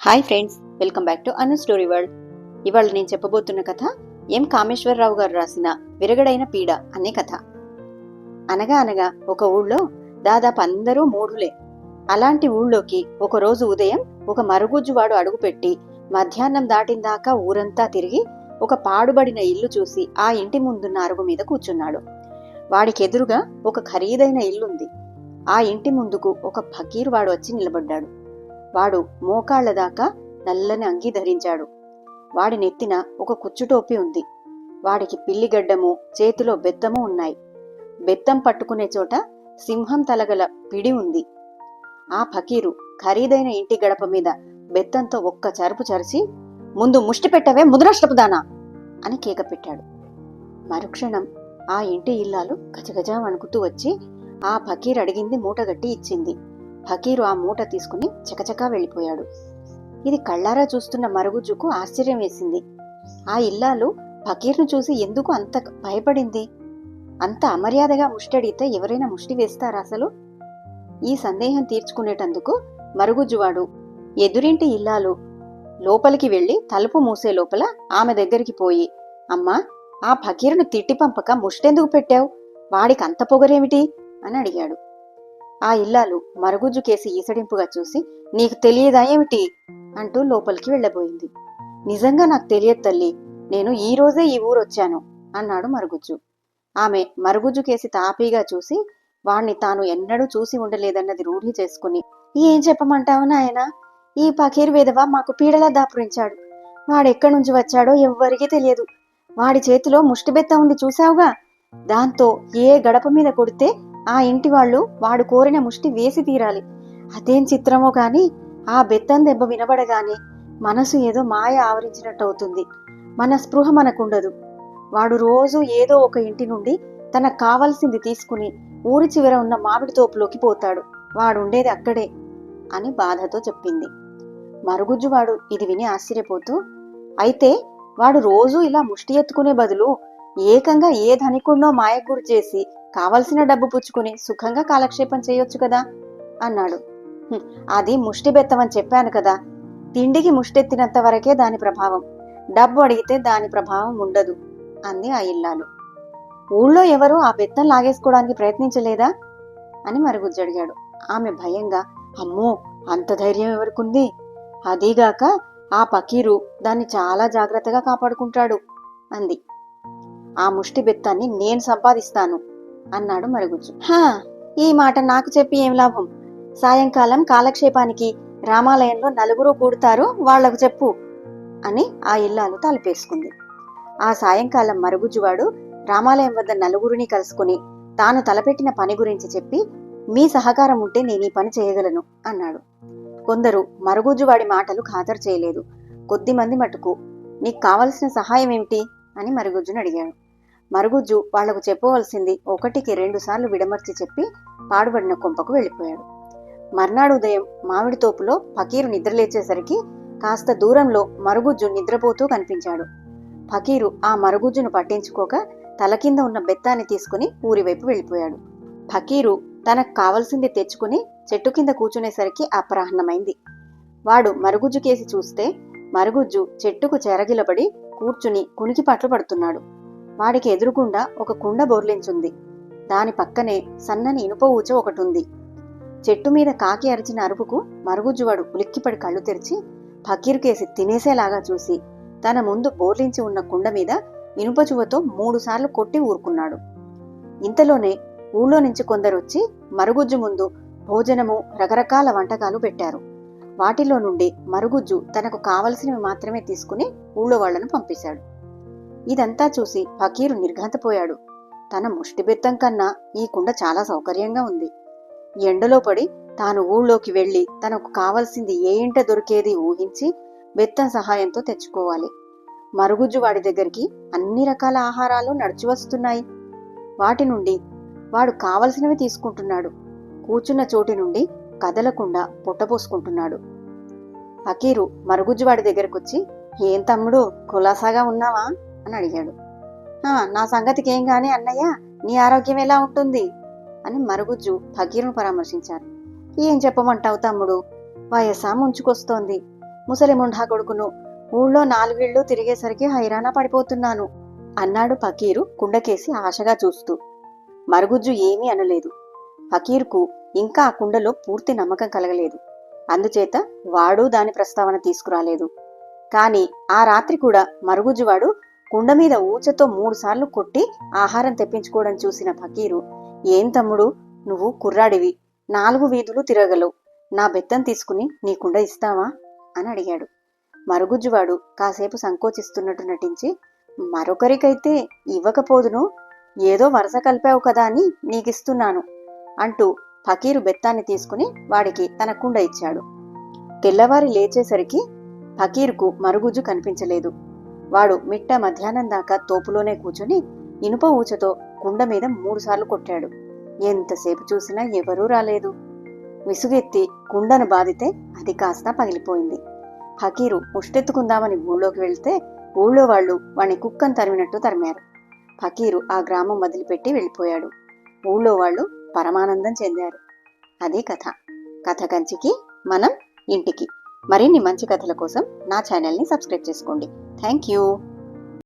Hi friends welcome back to Anu story world. ఇవాళ నేను చెప్పబోతున్న కథ ఎం కామేశ్వరరావు గారు రాసిన విరగడైన పీడ అనే కథ. అనగా అనగా ఒక ఊళ్ళో దాదాపు అందరూ మూఢులే. అలాంటి ఊళ్ళోకి ఒక రోజు ఉదయం ఒక మరుగుజ్జువాడు అడుగుపెట్టి మధ్యాహ్నం దాటిన దాకా ఊరంతా తిరిగి ఒక పాడుబడిన ఇల్లు చూసి ఆ ఇంటి ముందున్న అరుగు మీద కూర్చున్నాడు. వాడికి ఎదురుగా ఒక ఖరీదైన ఇల్లుంది. ఆ ఇంటి ముందుకు ఒక ఫకీరు వాడు వచ్చి నిలబడ్డాడు. వాడు మోకాళ్ళ దాకా నల్లని అంగి ధరించాడు. వాడి నెత్తిన ఒక కుచ్చుటోపి ఉంది. వాడికి పిల్లిగడ్డము చేతిలో బెత్తము ఉన్నాయి. బెత్తం పట్టుకునే చోట సింహం తలగల పిడి ఉంది. ఆ ఫకీరు ఖరీదైన ఇంటి గడప మీద బెత్తంతో ఒక్క చరుపు చరిచి ముందు ముష్టి పెట్టవే ముద్రాష్టపుదానా అని కేక పెట్టాడు. మరుక్షణం ఆ ఇంటి ఇల్లాలు గజగజ వణుకుతూ వచ్చి ఆ ఫకీర్ అడిగింది మూటగట్టి ఇచ్చింది. ఫకీరు ఆ మూట తీసుకుని చకచకా వెళ్ళిపోయాడు. ఇది కళ్ళారా చూస్తున్న మరుగుజ్జుకు ఆశ్చర్యం వేసింది. ఆ ఇల్లాలు ఫకీర్ను చూసి ఎందుకు అంత భయపడింది? అంత అమర్యాదగా ముష్టడితే ఎవరైనా ముష్టి వేస్తారా అసలు? ఈ సందేహం తీర్చుకునేటందుకు మరుగుజ్జువాడు ఎదురింటి ఇల్లాలు లోపలికి వెళ్ళి తలుపు మూసే లోపల ఆమె దగ్గరికి పోయి అమ్మా ఆ ఫకీరును తిట్టి పంపక ముష్టెందుకు పెట్టావు? వాడికి అంత పొగరేమిటి? అని అడిగాడు. ఆ ఇల్లాలు మరుగుజ్జు కేసి ఈసడింపుగా చూసి నీకు తెలియదా ఏమిటి? అంటూ లోపలికి వెళ్ళబోయింది. నిజంగా నాకు తెలియదు తల్లి. నేను ఈ రోజే ఈ ఊరొచ్చాను అన్నాడు మరుగుజ్జు ఆమె మరుగుజ్జు కేసి తాపీగా చూసి వాణ్ణి తాను ఎన్నడూ చూసి ఉండలేదన్నది రూఢి చేసుకుని ఏం చెప్పమంటావు నాయనా? ఈ పకీర్ వేదవ మాకు పీడలా దాపురించాడు. వాడెక్కడి నుంచి వచ్చాడో ఎవ్వరికీ తెలియదు. వాడి చేతిలో ముష్టిబెత్త ఉంది చూసావుగా దాంతో ఏ గడప మీద కొడితే ఆ ఇంటి వాళ్ళు వాడు కోరిన ముష్టి వేసి తీరాలి. అదేం చిత్రమో గాని ఆ బెత్తం దెబ్బ వినబడగానే మనసు ఏదో మాయ ఆవరించినట్టు అవుతుంది మన స్పృహ మనకుండదు. వాడు రోజు ఏదో ఒక ఇంటి నుండి తనకు కావలసింది తీసుకుని ఊరి చివర ఉన్న మామిడి తోపులోకి పోతాడు. వాడుండేది అక్కడే అని బాధతో చెప్పింది. మరుగుజ్జువాడు ఇది విని ఆశ్చర్యపోతూ అయితే వాడు రోజూ ఇలా ముష్టి ఎత్తుకునే బదులు ఏకంగా ఏ ధనికుడినో మాయకు గురి చేసి కావలసిన డబ్బు పుచ్చుకుని సుఖంగా కాలక్షేపం చేయొచ్చు కదా? అన్నాడు. అది ముష్టి బెత్తమని చెప్పాను కదా. తిండికి ముష్టెత్తినంత వరకే దాని ప్రభావం. డబ్బు అడిగితే దాని ప్రభావం ఉండదు అంది ఆ ఇల్లాలు. ఊళ్ళో ఎవరూ ఆ బెత్తం లాగేసుకోవడానికి ప్రయత్నించలేదా? అని మరుగుజ్జడిగాడు ఆమె భయంగా అమ్మో అంత ధైర్యం ఎవరికుంది? అదీగాక ఆ పకీరు దాన్ని చాలా జాగ్రత్తగా కాపాడుకుంటాడు అంది. ఆ ముష్టి బెత్తాన్ని నేను సంపాదిస్తాను. అన్నాడు మరుగుజ్జు హా ఈ మాట నాకు చెప్పి ఏం లాభం? సాయంకాలం కాలక్షేపానికి రామాలయంలో నలుగురు కూడతారు వాళ్ళకు చెప్పు అని ఆ ఇల్లాలు తలుపేసుకుంది. ఆ సాయంకాలం మరుగుజ్జువాడు రామాలయం వద్ద నలుగురిని కలుసుకుని తాను తలపెట్టిన పని గురించి చెప్పి మీ సహకారం ఉంటే నేను ఈ పని చేయగలను అన్నాడు. కొందరు మరుగుజ్జువాడి మాటలు ఖాతరు చేయలేదు. కొద్దిమంది మటుకు నీకు కావలసిన సహాయం ఏమిటి? అని మరుగుజ్జును అడిగాడు. మరుగుజ్జు వాళ్ళకు చెప్పవలసింది ఒకటికి రెండు సార్లు విడమర్చి చెప్పి పాడుబడిన కొంపకు వెళ్ళిపోయాడు. మర్నాడు ఉదయం మామిడి తోపులో ఫకీరు నిద్రలేచేసరికి కాస్త దూరంలో మరుగుజ్జు నిద్రపోతూ కనిపించాడు. ఫకీరు ఆ మరుగుజ్జును పట్టించుకోక తల కింద ఉన్న బెత్తాన్ని తీసుకుని ఊరివైపు వెళ్ళిపోయాడు. ఫకీరు తనకు కావలసింది తెచ్చుకుని చెట్టు కింద కూర్చునేసరికి అపరాహ్నమైంది. వాడు మరుగుజ్జు కేసి చూస్తే మరుగుజ్జు చెట్టుకు చెరగిలబడి కూర్చుని కునికి పట్లు పడుతున్నాడు. వాడికి ఎదురుగుండా ఒక కుండ బోర్లించుంది. దాని పక్కనే సన్నని ఇనుప ఊచ ఒకటుంది. చెట్టు మీద కాకి అరిచిన అరుపుకు మరుగుజ్జువాడు ఉలిక్కిపడి కళ్ళు తెరిచి ఫకీరుకేసి తినేసేలాగా చూసి తన ముందు బోర్లించి ఉన్న కుండ మీద ఇనుపచువతో మూడుసార్లు కొట్టి ఊరుకున్నాడు. ఇంతలోనే ఊళ్ళో నుంచి కొందరొచ్చి మరుగుజ్జు ముందు భోజనము రకరకాల వంటకాలు పెట్టారు. వాటిలో నుండి మరుగుజ్జు తనకు కావలసినవి మాత్రమే తీసుకుని ఊళ్ళో వాళ్ళను పంపేశాడు. ఇదంతా చూసి ఫకీరు నిర్ఘాంతపోయాడు. తన ముష్టిబెత్తం కన్నా ఈ కుండ చాలా సౌకర్యంగా ఉంది. ఎండలో పడి తాను ఊళ్ళోకి వెళ్ళి తనకు కావలసింది ఏ ఇంట దొరికేది ఊహించి బెత్తం సహాయంతో తెచ్చుకోవాలి. మరుగుజ్జు వాడి దగ్గరికి అన్ని రకాల ఆహారాలు నడిచి వస్తున్నాయి. వాటి నుండి వాడు కావలసినవి తీసుకుంటున్నాడు. కూర్చున్న చోటి నుండి కదలకుండా పొట్టపోసుకుంటున్నాడు ఫకీరు మరుగుజ్జువాడి దగ్గరకొచ్చి ఏం తమ్ముడు కులాసాగా ఉన్నావా? అని అడిగాడు. నా సంగతికి ఏం కానీ అన్నయ్య నీ ఆరోగ్యం ఎలా ఉంటుంది? అని మరుగుజ్జు ఫకీరును పరామర్శించారు. ఏం చెప్పమంటావు తమ్ముడు? వయసా ముంచుకొస్తోంది. ముసలి ముండా కొడుకును ఊళ్ళో నాలుగేళ్ళు తిరిగేసరికి హైరాణ పడిపోతున్నాను అన్నాడు ఫకీరు కుండకేసి ఆశగా చూస్తూ. మరుగుజ్జు ఏమీ అనలేదు. ఫకీర్కు ఇంకా ఆ కుండలో పూర్తి నమ్మకం కలగలేదు. అందుచేత వాడు దాని ప్రస్తావన తీసుకురాలేదు. కాని ఆ రాత్రి కూడా మరుగుజ్జువాడు కుండ మీద ఊచతో మూడుసార్లు కొట్టి ఆహారం తెప్పించుకోవడం చూసిన ఫకీరు ఏం తమ్ముడు? నువ్వు కుర్రాడివి. నాలుగు వీధులు తిరగలవు. నా బెత్తం తీసుకుని నీ కుండ ఇస్తావా? అని అడిగాడు. మరుగుజ్జువాడు కాసేపు సంకోచిస్తున్నట్టు నటించి మరొకరికైతే ఇవ్వకపోదును. ఏదో వరస కలిపావు కదా అని నీకిస్తున్నాను అంటూ ఫకీరు బెత్తాన్ని తీసుకుని వాడికి తన కుండ ఇచ్చాడు. తెల్లవారి లేచేసరికి ఫకీర్కు మరుగుజ్జు కనిపించలేదు. వాడు మిట్ట మధ్యాహ్నం దాకా తోపులోనే కూచుని ఇనుప ఊచతో కుండ మీద మూడుసార్లు కొట్టాడు. ఎంతసేపు చూసినా ఎవరూ రాలేదు. విసుగెత్తి కుండను బాదితే అది కాస్త పగిలిపోయింది. ఫకీరు ముష్టెత్తుకుందామని ఊళ్ళోకి వెళ్తే ఊళ్ళో వాళ్ళు వాణ్ణి కుక్కను తరిమినట్టు తరిమారు. ఫకీరు ఆ గ్రామం వదిలిపెట్టి వెళ్ళిపోయాడు. ఊళ్ళో వాళ్ళు పరమానందం చెందారు. అదే కథ. కథ కంచికి మనం ఇంటికి. మరిన్ని మంచి కథల కోసం నా ఛానల్ని సబ్స్క్రైబ్ చేసుకోండి. Thank you.